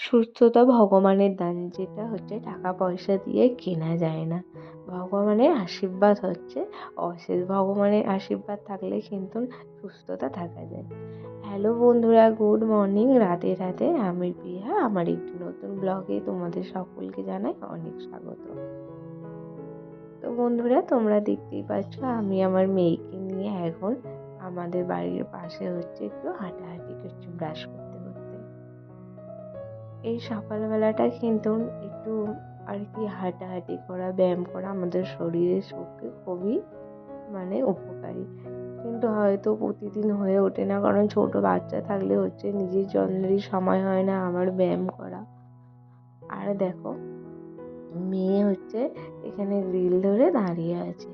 সুস্থতা ভগবানের দান, যেটা হচ্ছে টাকা পয়সা দিয়ে কেনা যায় না। ভগবানের আশীর্বাদ হচ্ছে, অশেষ ভগবানের আশীর্বাদ থাকলে কিন্তু সুস্থতা থাকা যায়। হ্যালো বন্ধুরা গুড মর্নিং রাতে রাতে আমি প্রিয়া, আমার একটি নতুন ব্লগে তোমাদের সকলকে জানাই অনেক স্বাগত। তো বন্ধুরা, তোমরা দেখতেই পাচ্ছ, আমি আমার মেয়েকে নিয়ে এখন আমাদের বাড়ির পাশে হচ্ছে একটু হাঁটাহাঁটি করছি, ব্রাশ এই সকালবেলাটা কিন্তু একটু আর কি হাঁটাহাঁটি করা, ব্যায়াম করা আমাদের শরীরের পক্ষে খুবই মানে উপকারী। কিন্তু হয়তো প্রতিদিন হয়ে ওঠে না, কারণ ছোট বাচ্চা থাকলে হচ্ছে নিজের যত্নেরই সময় হয় না আমার ব্যায়াম করা। আর দেখো, মেয়ে হচ্ছে এখানে গ্রিল ধরে দাঁড়িয়ে আছে।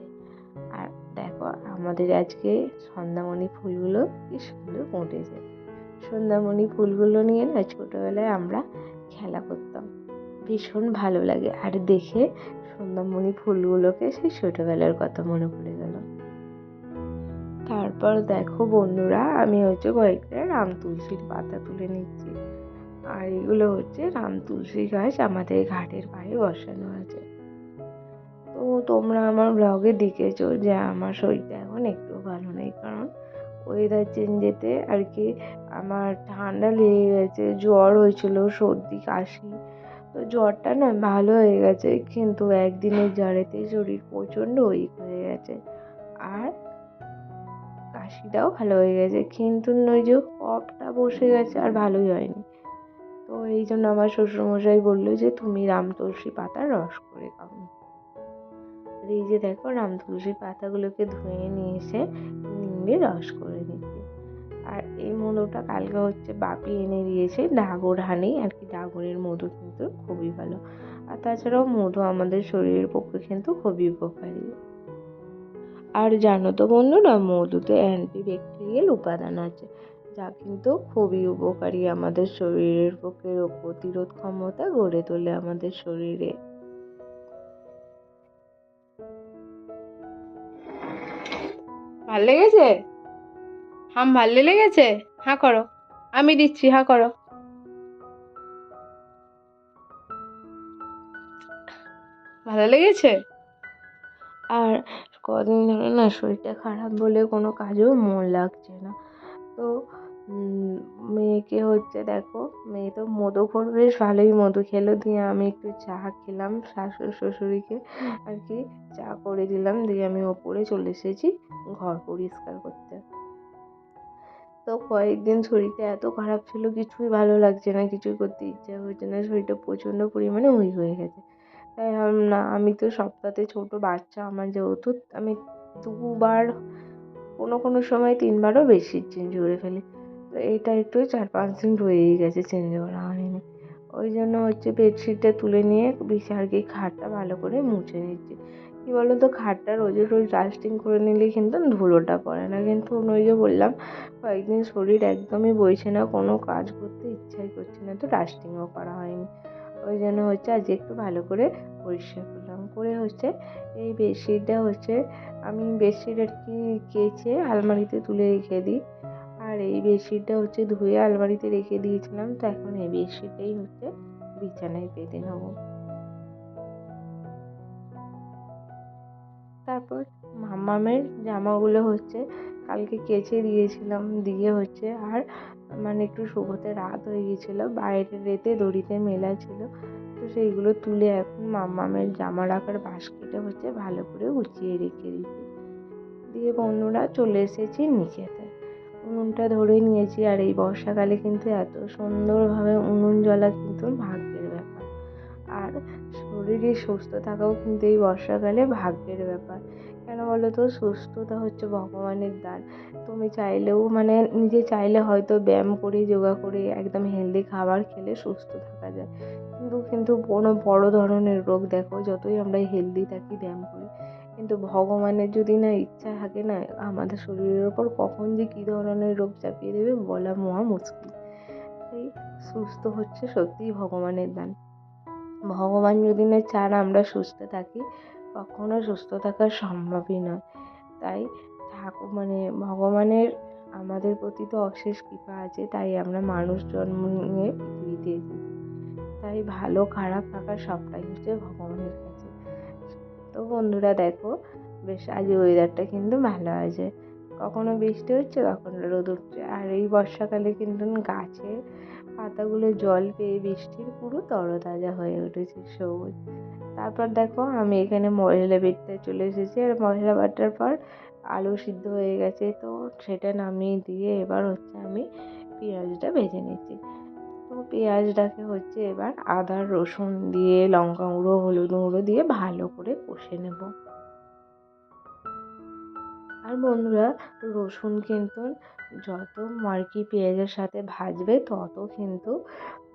আর দেখো, আমাদের আজকে সন্ধ্যামণি ফুলগুলো কি সুন্দর ফুটেছে। সন্ধ্যামণি ফুলগুলো নিয়ে না ছোটোবেলায় আমরা খেলা করতাম। ভীষণ ভালো লাগে। আর দেখে সন্ধ্যামণি ফুলগুলোকে সেই ছোটোবেলার কথা মনে পড়ে গেল। তারপর দেখো বন্ধুরা, আমি হচ্ছে কয়েকটা রাম তুলসীর পাতা তুলে নিচ্ছি। আর এগুলো হচ্ছে রাম তুলসী গাছ আমাদের ঘাটের পায়ে বসানো আছে। তো তোমরা আমার ব্লগে দেখেছ যে আমার শরীরটা এখন একটু ওয়েদার চেঞ্জেতে আর কি আমার ঠান্ডা লেগে গেছে, জ্বর হয়েছিল, সর্দি, কাশি। তো জ্বরটা না ভালো হয়ে গেছে, কিন্তু একদিনের জ্বরেতে শরীর প্রচণ্ড উইক হয়ে গেছে। আর কাশিটাও ভালো হয়ে গেছে, কিন্তু ওই যে কফটা বসে গেছে আর ভালোই হয়নি। তো এই জন্য আমার শ্বশুরমশাই বলল যে, তুমি রাম তুলসী পাতার রস করে খাও। এই যে দেখো, রাম তুলসীর পাতাগুলোকে ধুয়ে নিয়ে এসে নিংড়ে রস করে নিচ্ছি আর এই মধুটা কালকে হচ্ছে বাপি এনে দিয়েছে, ডাগর হানি, আর কি ডাগরের মধু কিন্তু খুবই ভালো। আর তাছাড়াও মধু আমাদের শরীরের পক্ষে কিন্তু খুবই উপকারী। আর জানো তো বন্ধুরা, মধুতে অ্যান্টি ব্যাকটেরিয়াল উপাদান আছে, যা কিন্তু খুবই উপকারী আমাদের শরীরের পক্ষে, রোগ প্রতিরোধ ক্ষমতা গড়ে তোলে আমাদের শরীরে। ভালো লেগেছে? হাম, ভালো লেগেছে? হ্যাঁ করো। আমি দিচ্ছি হ্যাঁ করো। ভালো লেগেছে? আর কদিন ধরে না শরীরটা খারাপ বলে কোনো কাজেও মন লাগছে না। তো মেয়েকে হচ্ছে দেখো, মেয়ে তো মধুখোর বেশ ভালোই মধু খেলো। দিয়ে আমি একটু চা খেলাম শাশুড়ি, শ্বশুরিকে। আর কি, চা করে দিলাম। দিয়ে আমি ওপরে চলে এসেছি ঘর পরিষ্কার করতে। তো কয়েকদিন শরীরটা এত খারাপ ছিল, কিছুই ভালো লাগছে না, কিছুই করতে ইচ্ছা হচ্ছে না। শরীরটা প্রচণ্ড পরিমাণে উইক হয়ে গেছে। তাই না, আমি তো সপ্তাহে ছোট বাচ্চা, আমার যেহেতু, আমি দুবার কোনো কোনো সময় তিনবারও বেশি চেঞ্জ করে ফেলি। তো এটা একটু চার পাঁচ দিন রয়েই গেছে চেঞ্জ করা হয়নি ওই জন্য হচ্ছে বেডশিটটা তুলে নিয়ে বিছানার কি খাটটা ভালো করে মুছে নিচ্ছি। কী বলো তো খাটটা রোজে রোজ ডাস্টিং করে নিলে কিন্তু ধুলোটা পড়ে না। কিন্তু ওই যে বললাম, কয়েকদিন শরীর একদমই বইছে না, কোনো কাজ করতে ইচ্ছাই করছে না, তো ডাস্টিংও করা হয়নি। ওই জন্য হচ্ছে আজ একটু ভালো করে পরিষ্কার করলাম। করে হচ্ছে এই বেডশিটটা হচ্ছে আমি বেডশিট আর কি কেচে আলমারিতে তুলে রেখে দিই। আর এই বেডশিটটা হচ্ছে ধুয়ে আলমারিতে রেখে দিয়েছিলাম, তো এখন এই বেডশিটটাই হচ্ছে বিছানায় পেতে নেব। তারপর মামামের জামাগুলো হচ্ছে কালকে কেচে দিয়েছিলাম, দিয়ে হচ্ছে আর মানে একটু শুকোতে রাত হয়ে গেছিল বাইরে রেতে দড়িতে মেলা ছিল, তো সেইগুলো তুলে এখন মামামের জামা রাখার বাস্কেটে হচ্ছে ভালো করে গুছিয়ে রেখে দিয়েছি। দিয়ে বন্ধুরা চলে এসেছি নিচেতে উনুনটা ধরে নিয়েছি আর এই বর্ষাকালে কিন্তু এত সুন্দরভাবে উনুন জ্বলা কিন্তু ভাগ্যের ব্যাপার। আর শরীরে সুস্থ থাকাও কিন্তু এই বর্ষাকালে ভাগ্যের ব্যাপার। কেন বলো তো? সুস্থতা হচ্ছে ভগবানের দান। তুমি চাইলেও মানে নিজে চাইলে হয়তো ব্যায়াম করে, যোগা করে, একদম হেলদি খাবার খেলে সুস্থ থাকা যায়। কিন্তু কিন্তু কোনো বড় ধরনের রোগ দেখো, যতই আমরা হেলদি থাকি, ব্যায়াম করি কিন্তু ভগবানের যদি না ইচ্ছা থাকে না, আমাদের শরীরের ওপর কখন যে কী ধরনের রোগ চাপিয়ে দেবে বলা মহা মুশকিল। তাই সুস্থ হচ্ছে সত্যিই ভগবানের দান। ভগবান যদি না চান আমরা সুস্থ থাকি, কখনো সুস্থ থাকা সম্ভবই নয়। তাই ঠাকুর মানে ভগবানের আমাদের প্রতি তো অশেষ কৃপা আছে, তাই আমরা মানুষ জন্ম নিয়ে পৃথিবীতে এসেছি। তাই ভালো খারাপ থাকা সবটাই হচ্ছে ভগবানের তো বন্ধুরা দেখো, বেশ আজ ওয়েদারটা কিন্তু ভালো আছে কখনো বৃষ্টি হচ্ছে, কখনো রোদ উঠছে। আর এই বর্ষাকালে কিন্তু গাছে পাতাগুলো জল পেয়ে বৃষ্টির পুরো তরতাজা হয়ে উঠেছে সবুজ। তারপর দেখো, আমি এখানে মশলা বেটতে চলে এসেছি। আর মশলা বাটার পর আলু সিদ্ধ হয়ে গেছে। তো সেটা নামিয়ে দিয়ে এবার হচ্ছে আমি পেঁয়াজটা ভেজে নিচ্ছি। পেঁয়াজটাকে হচ্ছে এবার আদা, রসুন দিয়ে, লঙ্কা গুঁড়ো, হলুদ গুঁড়ো দিয়ে ভালো করে কষে নেব। আর বন্ধুরা, রসুন কিন্তু যত আর কি পেঁয়াজের সাথে ভাজবে, তত কিন্তু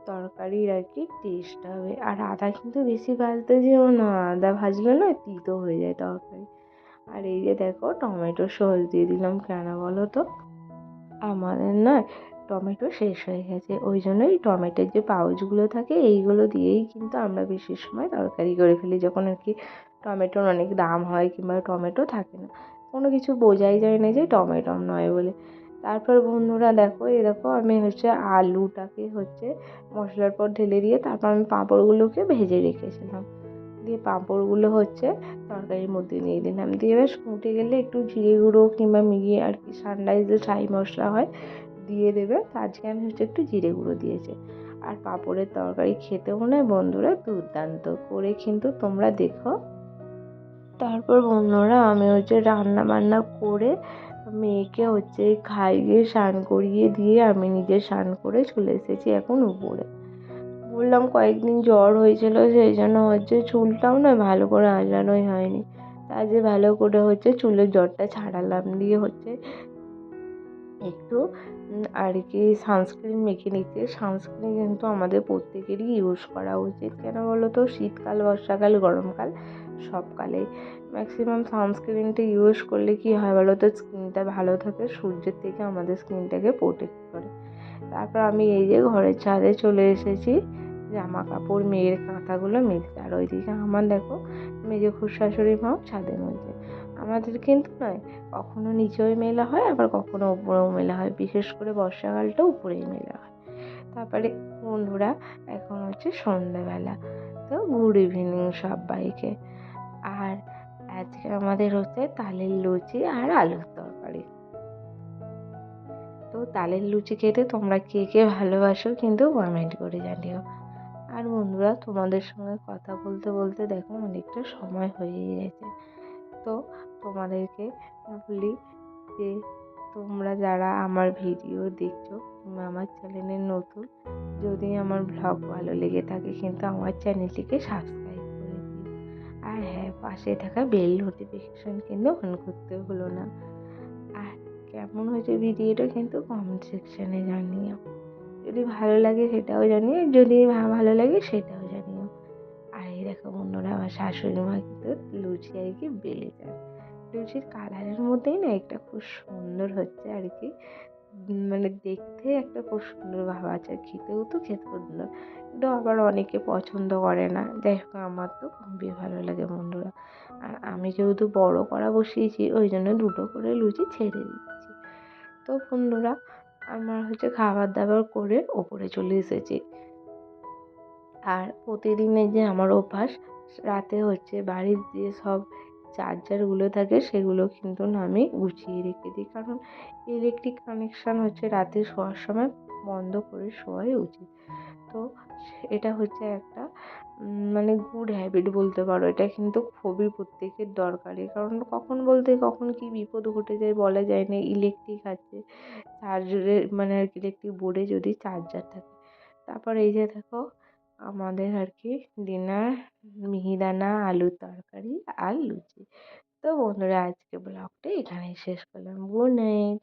তরকারির আর কি টেস্ট হবে। আর আদা কিন্তু বেশি ভাজতে যেও না, আদা ভাজলে না তিতো হয়ে যায় তরকারি। আর এই যে দেখো, টমেটো সস দিয়ে দিলাম, কেন বলো তো? আমাদের না টমেটো শেষ হয়ে গেছে। ওই জন্যই টমেটোর যে পাউচগুলো থাকে, এইগুলো দিয়েই কিন্তু আমরা বেশি সময় তরকারি করে ফেলি। যখন আর কি টমেটোর অনেক দাম হয় কিংবা টমেটো থাকে না, কোনো কিছু বোঝাই যায় না যে টমেটো নয় বলে। তারপর বন্ধুরা দেখো দেখো আমি হচ্ছে আলুটাকে হচ্ছে মশলার পর ঢেলে দিয়ে তারপর আমি পাঁপড়গুলোকে ভেজে রেখেছিলাম। দিয়ে পাঁপড়গুলো হচ্ছে তরকারির মধ্যে দিয়ে দিলাম। দিয়ে এবার ফুটে গেলে একটু জিরে গুঁড়ো কিংবা মিরিয়ে আর কি সানরাইজের ছাই মশলা হয় দিয়ে দেবে। আজকে আমি হচ্ছে একটু জিরে গুঁড়ো দিয়েছি। আর পাঁপড়ের তরকারি খেতে মনে হয় বন্ধুরা দুর্দান্ত। করে কিন্তু তোমরা দেখো। তারপর বন্ধুরা আমি হচ্ছে রান্না বান্না করে মেয়েকে হচ্ছে খাইয়ে স্নান করিয়ে দিয়ে আমি নিজে স্নান করে চলে এসেছি এখন উপরে। বললাম কয়েকদিন জ্বর হয়েছিল, সেই জন্য হচ্ছে চুলটাও না ভালো করে আঁচড়ানোই হয়নি। তাই যে ভালো করে হচ্ছে চুলের জ্বরটা ছাড়ালাম। দিয়ে হচ্ছে একটু আর কি সানস্ক্রিন মেখে নিচ্ছে। সানস্ক্রিন কিন্তু আমাদের প্রত্যেকেরই ইউজ করা উচিত। কেন বলো তো শীতকাল, বর্ষাকাল, গরমকাল সবকালেই ম্যাক্সিমাম সানস্ক্রিনটা ইউজ করলে কী হয় বলো তো স্কিনটা ভালো থাকে, সূর্যের থেকে আমাদের স্কিনটাকে প্রোটেক্ট করে। তারপর আমি এই যে ঘরের ছাদে চলে এসেছি জামা কাপড় মেয়ের কাঁথাগুলো মেলতে আর ওইদিকে আমার দেখো, মেজে খুব শাশুড়ি মাও ছাদে মেলছে আমাদের কিন্তু নয়। কখনো নিচেও মেলা হয়, আবার কখনো উপরেও মেলা হয়। বিশেষ করে বর্ষাকালটা উপরেই মেলা হয়। তারপরে বন্ধুরা, এখন হচ্ছে সন্ধ্যেবেলা তো গুড ইভিনিং সবাইকে। আর আজকে আমাদের হচ্ছে তালের লুচি আর আলুর তরকারি। তো তালের লুচি খেতে তোমরা কে কে ভালোবাসো কিন্তু কমেন্ট করে জানিও। আর বন্ধুরা, তোমাদের সঙ্গে কথা বলতে বলতে দেখো অনেকটা সময় হয়ে গেছে। তো তোমাদেরকে বলি যে, তোমরা যারা আমার ভিডিও দেখছ কিংবা আমার চ্যানেলে নতুন, যদি আমার ব্লগ ভালো লেগে থাকে, কিন্তু আমার চ্যানেলটিকে সাবস্ক্রাইব করে দিও। আর হ্যাঁ পাশে থাকা বেল নোটিফিকেশান কিন্তু অন করতে হলো না। আর কেমন হয়েছে ভিডিওটা কিন্তু কমেন্ট সেকশানে জানিও। যদি ভালো লাগে সেটাও জানিও, যদি ভালো লাগে সেটাও জানিও। আর এই দেখো বন্ধুরা, আমার শাশুড়ি মা কিন্তু লুচি আর কি বেলে যান লুচির কালারের মধ্যেই না একটা খুব সুন্দর হচ্ছে আর কি মানে দেখতে একটা খুব সুন্দর ভাব আছে খেতেও তো খেতে সুন্দর। কিন্তু আবার অনেকে পছন্দ করে না। যাই হোক, আমার তো খুবই ভালো লাগে বন্ধুরা। আর আমি যেহেতু বড় করা বসিয়েছি, ওই জন্য দুটো করে লুচি ছেড়ে দিচ্ছি। তো বন্ধুরা, আমার হচ্ছে খাবার দাবার করে ওপরে চলে এসেছি। আর প্রতিদিনের যে আমার অভ্যাস, রাতে হচ্ছে বাড়ির যে সব চার্জারগুলো থাকে, সেগুলো কিন্তু আমি গুছিয়ে রেখে দিই। কারণ ইলেকট্রিক কানেকশান হচ্ছে রাতে শোয়ার সময় বন্ধ করে শোয়াই উচিত। তো এটা হচ্ছে একটা মানে গুড হ্যাবিট বলতে পারো। এটা কিন্তু খুবই প্রত্যেকের দরকারি কারণ কখন বলতে কখন কী বিপদ ঘটে যায় বলা যায় না ইলেকট্রিক আছে চার্জারের মানে ইলেকট্রিক বোর্ডে যদি চার্জার থাকে। তারপর এই যে দেখো আমাদের আর কি ডিনার মিহিদানা আলুর তরকারি, আর লুচি। তো বন্ধুরা, আজকে ব্লগটা এখানেই শেষ করলাম। Good night